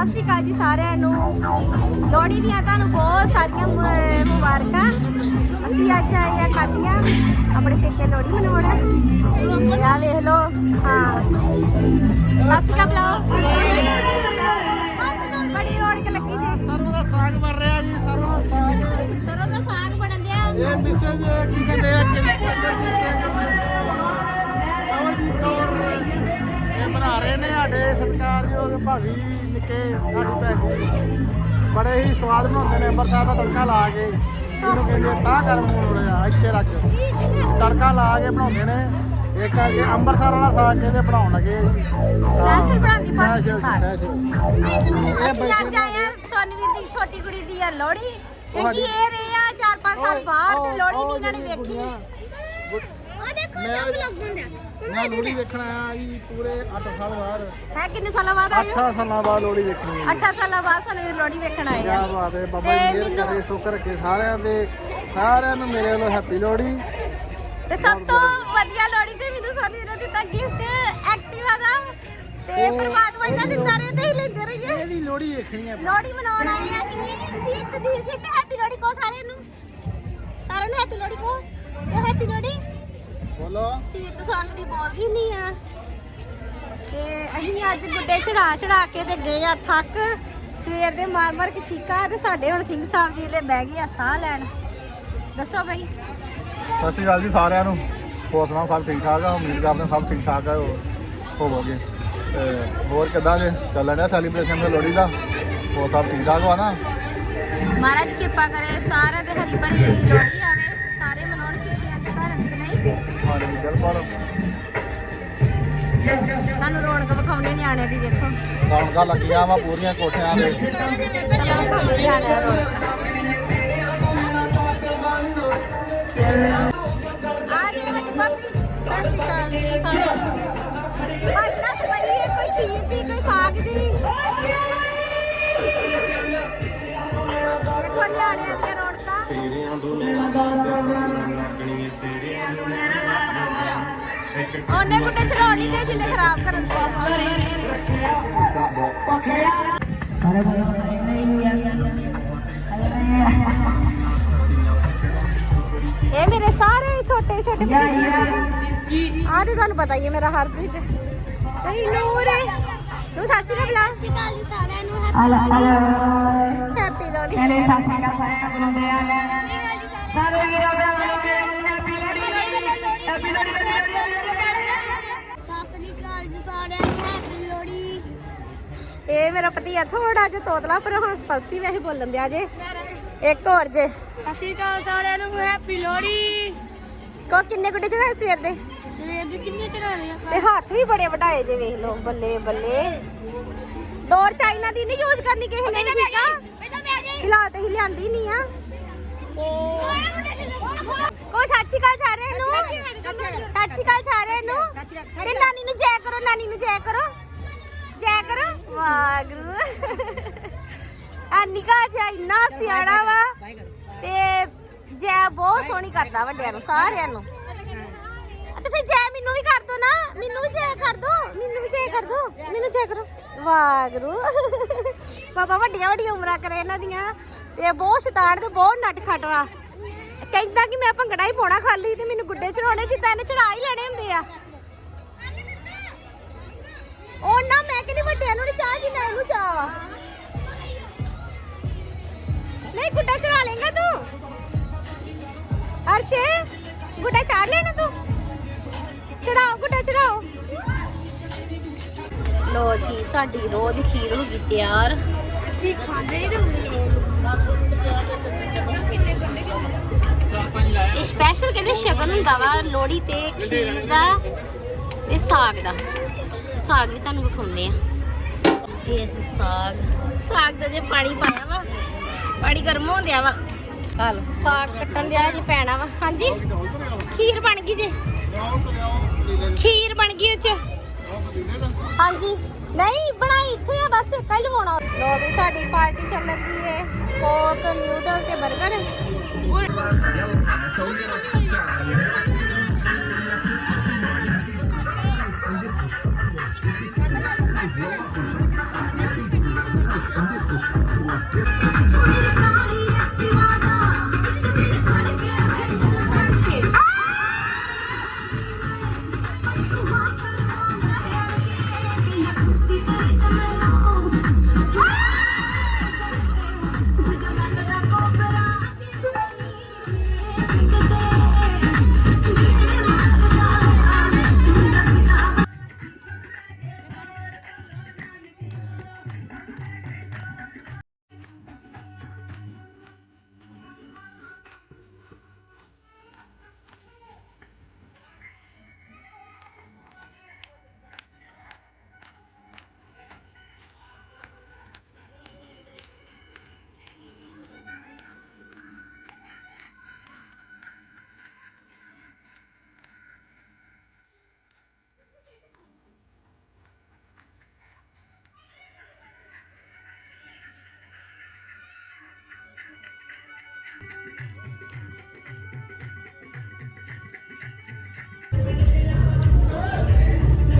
ਸਤਿ ਸ਼੍ਰੀ ਅਕਾਲ ਜੀ ਸਾਰਿਆਂ ਨੂੰ। ਲੋਹੜੀ ਦੀਆਂ ਤੁਹਾਨੂੰ ਬਹੁਤ ਸਾਰੀਆਂ ਮੁਬਾਰਕਾਂ। ਅਸੀਂ ਅੱਜ ਆਏ ਆ ਕਾਦੀਆਂ ਆਪਣੇ ਪੇਕੇ ਲੋਹੜੀ ਮਨਾਉਣ। ਆ ਵੇਖ ਲਓ ਹਾਂ। ਸਤਿ ਸ਼੍ਰੀ ਅਕਾਲ ਬੜੀ ਰੌਣਕ ਲੱਗੀ ਜੇ। ਸਰੋਂ ਦਾ ਸਾਗ ਬਣ ਰਿਹਾ ਜੀ ਸਰੋਂ ਦਾ ਸਾਗ। ਸਰੋਂ ਦਾ ਸਾਗ ਬਣਨ ਦਿਆ ਇਹ ਮਿਸੇਜ ਕੀ ਕਹਿੰਦੇ ਆ ਕਿ ਕਹਿੰਦੇ ਸੀ ਅਮਰਜੀਤ ਕੌਰ ਇਹ ਬਣਾ ਰਹੇ ਨੇ ਸਾਡੇ ਸਤਿਕਾਰਯੋਗ ਭਾਵੀ। ਨਿੱਕੇ ਭੈਣ ਜੀ ਬੜੇ ਹੀ ਸਵਾਦ ਬਣਾਉਂਦੇ ਨੇ ਅੰਬਰਸਰ ਦਾ ਤੜਕਾ ਲਾ ਕੇ। ਇਹਨੂੰ ਕਹਿੰਦੇ ਤਾਂ ਕਰ ਮੂੰਹ ਰਿਹਾ ਇੱਥੇ ਰੱਖ। ਤੜਕਾ ਲਾ ਕੇ ਬਣਾਉਂਦੇ ਨੇ। ਇੱਕ ਇਹ ਅੰਮ੍ਰਿਤਸਰ ਵਾਲਾ ਸਾਗ ਕਹਿੰਦੇ ਬਣਾਉਣ ਲੱਗੇ ਆ Special ਬਣਾਉਂਦੀ Special, ਸਾਗ। ਅਸੀਂ ਅੱਜ ਆਏ ਆ ਸੋਨਵੀਰ ਦੀ ਛੋਟੀ ਕੁੜੀ ਦੀ ਆ ਲੋਹੜੀ। ਕਿਉਂਕਿ ਇਹ ਰਹੇ ਆ 4-5 ਸਾਲ ਬਾਹਰ ਤੇ ਲੋਹੜੀ ਨਹੀਂ ਇਹਨਾਂ ਨੇ ਵੇਖੀ। ਮੈਂ- ਮੈਂ ਲੋਹੜੀ ਵੇਖਣ ਆਇਆ ਜੀ ਪੂਰੇ 8 ਸਾਲ ਬਾਅਦ। ਹੈ ਕਿੰਨੇ ਸਾਲਾਂ ਬਾਅਦ ਆਏ ਹੋ? 8 ਸਾਲਾਂ ਬਾਅਦ ਲੋਹੜੀ ਵੇਖਣੀ ਹੈ 8 ਸਾਲਾਂ ਬਾਅਦ ਸੋਨਵੀਰ ਲੋਹੜੀ ਵੇਖਣ ਆਏ ਆ ਕੀ ਬਾਤ ਹੈ ਬਾਬਾ ਤੇ ਜੀ ਮਿਹਰ ਮੈਨੂੰ- ਕਰੇ ਸੁੱਖ ਰੱਖੇ ਸਾਰਿਆਂ ਦੇ ਸਾਰਿਆਂ ਨੂੰ ਮੇਰੇ ਵੱਲੋਂ ਹੈਪੀ ਲੋਹੜੀ। ਤੇ ਸਭ ਤੋਂ ਵਧੀਆ ਲੋਹੜੀ ਤੇ ਮੈਨੂੰ ਸੋਨਵੀਰ ਨੇ ਦਿੱਤਾ ਗਿਫਟ ਐਕਟਿਵਾ ਦਾ ਤੇ ਉਹ- ਪਰਮਾਤਮਾ ਇਹਨਾਂ ਦਿੰਦਾ ਰਹੇ ਤੇ ਹੀ ਲੈਂਦੇ ਰਹੀਏ। ਇਹਦੀ ਲੋਹੜੀ ਵੇਖਣੀ ਹੈ ਲੋਹੜੀ ਮਨਾਉਣ ਆਏ ਆ ਕਿ ਸੀਤ ਦੀ ਸੀਤ ਹੈਪੀ ਲੋਹੜੀ ਕੋ ਸਾਰਿਆਂ ਨੂੰ। ਸਾਰਿਆਂ ਨੂੰ ਹੈਪੀ ਲੋਹੜੀ ਕੋ ਹੈਪੀ ਲੋਹੜੀ ਬੋਲੋ। ਸੀਤ ਸੰਗ ਦੀ ਬੋਲਦੀ ਨਹੀਂ ਆ। ਤੇ ਅਸੀਂ ਅੱਜ ਗੁੱਡੇ ਚੜਾ ਚੜਾ ਕੇ ਤੇ ਗਏ ਆ ਥੱਕ। ਸਵੇਰ ਦੇ ਮਾਰ ਮਾਰ ਕੇ ਚੀਕਾ ਤੇ ਸਾਡੇ ਹੁਣ ਸਿੰਘ ਸਾਹਿਬ ਜੀ ਲੈ ਬਹਿ ਗਏ ਆ ਸਾਹ ਲੈਣ। ਦੱਸੋ ਬਈ। ਸਤਿ ਸ਼੍ਰੀ ਅਕਾਲ ਜੀ ਸਾਰਿਆਂ ਨੂੰ। ਹੋਰ ਸੁਣਾਓ ਸਭ ਠੀਕ ਠਾਕ ਆ? ਉਮੀਦ ਕਰਦੇ ਸਭ ਠੀਕ ਠਾਕ ਆ ਹੋਵੋਗੇ। ਤੇ ਹੋਰ ਕਿੱਦਾਂ ਜੇ ਚੱਲਣ ਡਿਆ ਸੈਲੀਬ੍ਰੇਸ਼ਨ ਤੇ ਲੋਹੜੀ ਦਾ? ਹੋਰ ਸਭ ਠੀਕ ਠਾਕ ਨਾ? ਮਹਾਰਾਜ ਕਿਰਪਾ ਕਰੇ ਸਾਰਿਆਂ ਦੇ ਹਰੀ ਭਰੀ ਲੋਹੜੀ ਹਾਂਜੀ ਬਿਲਕੁਲ। ਤੁਹਾਨੂੰ ਰੌਣਕ ਵਿਖਾਉਣੇ ਨਿਆਣੇ ਦੀ ਵੇਖੋ। ਰੌਣਕਾਂ ਲੱਗੀਆਂ ਵਾ ਪੂਰੀਆਂ ਕੋਠਿਆਂ ਦੇ ਚਲੋ ਵਿਖਾਉਂਦੇ ਨਿਆਣੇ ਦਾ ਰੌਣਕ। ਆ ਜੇ ਵੱਡੀ ਭਾਬੀ। ਸਤਿ ਸ਼੍ਰੀ ਅਕਾਲ ਜੀ ਸਾਰਿਆਂ ਨੂੰ ਬਾਜਰਾ ਸਪਾਈਏ ਕੋਈ ਖੀਰ ਦੀ ਕੋਈ ਸਾਗ ਦੀ? ਦੇਖੋ ਨਿਆਣਿਆਂ ਦੀਆਂ ਰੌਣਕਾਂ। ਤੇਰਿਆਂ ਦੁਨੀਆ ਦਾ ਤੇਰਿਆਂ ਉਹਨੇ ਗੁੱਡੇ ਚੜਾਉਣ ਨਹੀਂ ਤੇ ਜਿੰਨੇ ਖਰਾਬ ਕਰਨ ਇਹ ਮੇਰੇ ਸਾਰੇ ਛੋਟੇ ਛੋਟੇ ਭਤੀਜੇ ਆ ਤੇ ਤੁਹਾਨੂੰ ਪਤਾ ਹੀ ਹੈ ਮੇਰਾ ਹਰਪ੍ਰੀਤ। ਤੇ ਨੂਰ ਤੂੰ ਸੱਚੀ ਨਾ। ਬੁਲਾ ਸਿਕਾਲ ਜੀ ਸਾਰਿਆਂ ਨੂੰ ਹੈਪੀ ਲੋਹੜੀ ਇਹ ਮੇਰਾ ਭਤੀਆ ਥੋੜਾ ਜਿਹਾ ਤੋਤਲਾ, ਪਰ ਹਾਂ ਸਪਸ਼ਟ ਵੈਸੇ ਬੋਲਣ ਦਿਆ ਜੇ। ਇੱਕ ਹੋਰ ਜੇ। ਸਤਿ ਸ਼੍ਰੀ ਅਕਾਲ ਸਾਰਿਆਂ ਨੂੰ ਹੈਪੀ ਲੋਹੜੀ ਕੋ ਕਿੰਨੇ ਗੁੱਡੇ ਚੜਾਏ ਸਵੇਰ ਦੇ? ਸਵੇਰ ਦੀ ਕਿੰਨੇ ਚੜਾ ਲਿਆ ਤੇ ਹੱਥ ਵੀ ਬੜੇ ਵਡਾਏ ਜੇ, ਵੇਖ ਲਓ, ਬੱਲੇ ਬੱਲੇ। ਡੋਰ ਚਾਈਨਾ ਦੀ ਨਹੀਂ ਯੂਜ਼ ਕਰਨੀ ਕਿਸੇ ਨੇ ਠੀਕ ਆ ਫਿਲਹਾਲ ਤੇ ਹੀ ਲਿਆਂਦੀ ਨਹੀਂ ਆ। ਕੋ ਸਾਚੀ ਕਾਲ ਸਾਰਿਆਂ ਨੂੰ? ਸਾਚੀ ਕਾਲ ਸਾਰਿਆਂ ਨੂੰ? ਤੇ ਨਾਨੀ ਨੂੰ ਜੈ ਕਰੋ, ਨਾਨੀ ਨੂੰ ਜੈ ਕਰੋ। ਜੈ ਕਰੋ। ਵਾਗਰੂ ਆ ਨਿਕਾ ਜਾ ਇੰਨਾ ਸਿਆਣਾ ਵਾ। ਤੇ ਜੈ ਬਹੁਤ ਸੋਹਣੀ ਕਰਦਾ ਵੱਡਿਆਂ ਨੂੰ, ਸਾਰਿਆਂ ਨੂੰ। ਤੇ ਫਿਰ ਜੈ ਮੈਨੂੰ ਵੀ ਕਰ ਦੋ ਨਾ। ਮੈਨੂੰ ਵੀ ਜੈ ਕਰ ਦੋ। ਮੈਨੂੰ ਵੀ ਜੈ ਕਰ ਦੋ। ਮੈਨੂੰ ਜੈ ਕਰੋ। ਵਾਗਰੂ ਬਾਬਾ ਵੱਡੀਆਂ ਵੱਡੀਆਂ ਉਮਰਾਂ ਕਰੇ ਇਹਨਾਂ ਦੀਆਂ। ਇਹ ਬਹੁਤ ਸ਼ੈਤਾਨ ਤੇ ਬਹੁਤ ਨਟ ਖਟਵਾ ਕਹਿੰਦਾ ਕਿ ਮੈਂ ਭੰਗੜਾ ਹੀ ਪਾਉਣਾ ਖਾਲੀ ਤੇ ਮੈਨੂੰ ਗੁੱਡੇ ਚੜਾਉਣੇ ਜਿੱਦਾਂ ਇਹਨੇ ਚੜਾ ਹੀ ਲੈਣੇ ਹੁੰਦੇ ਆ। ਉਹ ਨਾ ਮੈਂ ਕਹਿੰਦੀ ਵੱਡਿਆਂ ਨੂੰ ਚਾਹ ਜਿੰਨਾ ਇਹਨੂੰ ਚਾਹ ਵਾ। ਨਹੀਂ ਗੁੱਡਾ ਚੜਾ ਲੇਗਾ ਤੂੰ। ਅਰਸ਼ੇ ਗੁੱਡਾ ਚਾੜ ਲੈਣਾ ਤੂੰ। ਚੜਾਓ ਗੁੱਡਾ ਚੜਾਓ ਲੋ ਜੀ ਸਾਡੀ ਰੋਹ ਦੀ ਖੀਰ ਹੋ ਗਈ ਤਿਆਰ। ਅਸੀਂ ਖਾਂਦੇ ਹੀ ਤੇ ਇਹ ਸਪੈਸ਼ਲ ਕਹਿੰਦੇ ਸ਼ਗਨ ਹੁੰਦਾ ਵਾ ਲੋੜੀ ਤੇ ਖੀਰ ਦਾ ਤੇ ਸਾਗ ਦਾ। ਸਾਗ ਵੀ ਤੁਹਾਨੂੰ ਵਿਖਾਉਂਦੇ ਆ। ਇਹ ਜੀ ਸਾਗ। ਸਾਗ ਦਾ ਜੇ ਪਾਣੀ ਪਾਇਆ ਵਾ ਪਾਣੀ ਗਰਮ ਹੋ ਗਿਆ ਵਾ। ਆ ਲਓ। ਸਾਗ ਕੱਟਣ ਦਿਆ ਜੀ ਪੈਣਾ ਵਾ। ਹਾਂਜੀ? ਖੀਰ ਬਣ ਗਈ ਜੀ। ਖੀਰ ਬਣ ਗਈ ਇਹ ਚ। ਹਾਂਜੀ? ਨਹੀਂ, ਬਣਾਈ ਇੱਥੇ ਆ ਬਸ ਇੱਕ ਹੀ ਲਵਾਉਣਾ ਲੋ ਵੀ ਸਾਡੀ ਪਾਰਟੀ ਚੱਲਣ ਦੀ ਏ। ਕੋਕ ਨਿਊਡਲ ਤੇ 버ਗਰ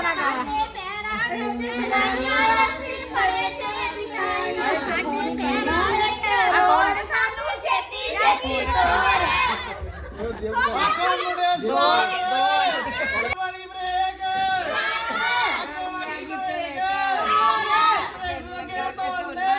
ਖਿਲਾਰਨੀ ਕਹਿੰਦੇ ਸਾਨੂੰ ਛੇਤੀ ਛੇਤੀ ਤੋਰ ਵਾਲੀ ਬ੍ਰੇਕ ਵਾਲੀ ਬ੍ਰੇਕ ਅੱਗੇ ਤੋੜ ਲੈ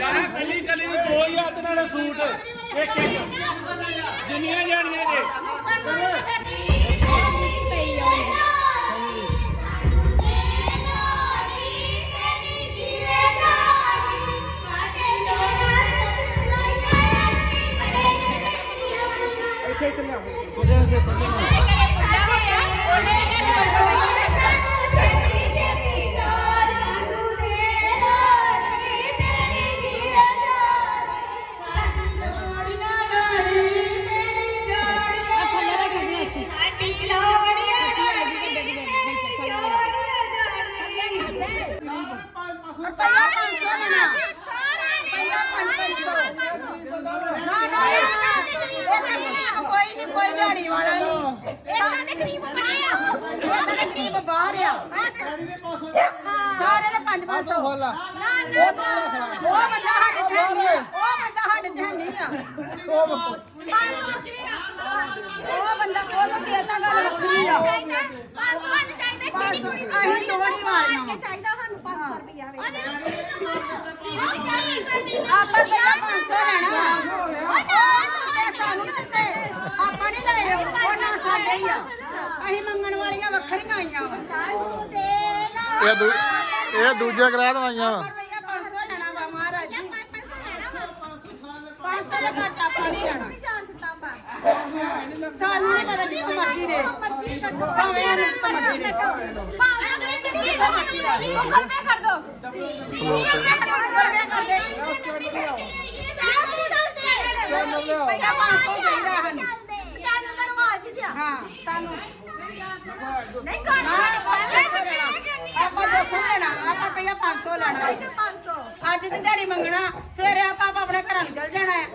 ਯਾਰਾ ਕੱਲੀ ਕੱਲੀ ਨੂੰ 2000 ਦੇ ਨਾਲ ਸੂਟ ਇੱਕ ਇੱਕ ਜਿੰਨੀਆਂ ਜਾਣੀਆਂ ਜੇ। ਇੱਥੇ ਇੱਥੇ ਲਿਆਓ ਕੋਈ ਨਹੀਂ ਕੋਈ ਦਿਹਾੜੀ ਵਾਲਾ ਨਹੀਂ। ਇਹਨਾਂ ਦੇ ਕਰੀਬ ਬਣਿਆ ਇਹਨਾਂ ਦੇ ਕਰੀਬ ਬਾਹਰ ਆ। ਸਾਰੇ ਦੇ 5 500 ਉਹ ਬੰਦਾ ਸਾਡੇ ਚ ਹੈ ਨਹੀਂ ਆ। ਉਹ ਬੰਦਾ ਸਾਡੇ ਚ ਹੈ ਨਹੀਂ ਆ। ਉਹ ਬੰਦਾ ਉਹਨੂੰ ਦੇਤਾ ਗੱਲ ਰੱਖੀ ਆ। ਅਸੀਂ ਦੋੜੀ ਮਾਰਨਾ ਚਾਹੀਦਾ ਸਾਨੂੰ 500 ਰੁਪਿਆ ਆਪਾਂ ਪਹਿਲਾਂ 500 ਲੈਣਾ ਵਾ ਉਹ ਸਾਨੂੰ ਨੀ ਦਿੱਤੇ ਆਪਾਂ ਨਹੀਂ ਲਏ ਉਹ ਨਾ ਸਾਡੇ ਹੀ ਆ ਅਸੀਂ ਮੰਗਣ ਵਾਲੀਆਂ ਵੱਖਰੀਆਂ ਆਈਆਂ ਵਾ। ਸਾਨੂੰ ਦੇ ਇਹ ਦੂ ਇਹ ਦੂਜੇ ਗ੍ਰਹਿ ਦਵਾਈਆਂ ਵਾ। ਰੁਪਈਆ 500 ਲੈਣਾ ਵਾ ਮਹਾਰਾਜ ਜੀ। 500 ਦਾ ਘਾਟਾ ਪਾਣੀ ਲੈਣਾ। ਸਾਨੂੰ ਨਹੀਂ ਪਤਾ ਜਿੱਥੇ ਮਰਜ਼ੀ ਦੇ। ਭਾਵੇਂ ਇਹਨੂੰ ਜਿੱਥੇ ਮਰਜ਼ੀ ਦੇ। ਜਿੱਥੇ ਮਰਜ਼ੀ ਦੇ ਗੂਗਲ ਪੇ ਕਰ ਦੋ ਗੂਗਲ ਪੇ ਕਰ ਦੇ ਭਈਆ 500 ਚਾਹੀਦਾ ਸਾਨੂੰ ਹਾਂ ਸਾਨੂੰ ਨਹੀਂ ਗਾਣਾ ਆਪਾਂ ਦੱਸੋ ਲੈਣਾ ਆਪਾਂ ਪਹਿਲਾਂ 500 ਲੈਣਾ। 500 ਅੱਜ ਦੀ ਦਿਹਾੜੀ ਮੰਗਣਾ ਸਵੇਰੇ ਆਪਾਂ ਆਪਾਂ ਆਪਣੇ ਘਰਾਂ ਨੂੰ ਚੱਲ ਜਾਣਾ ਹੈ।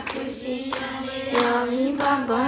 ਖੁਸ਼ੀਆਂ ਆਵੀਂ ਬਾਬਾ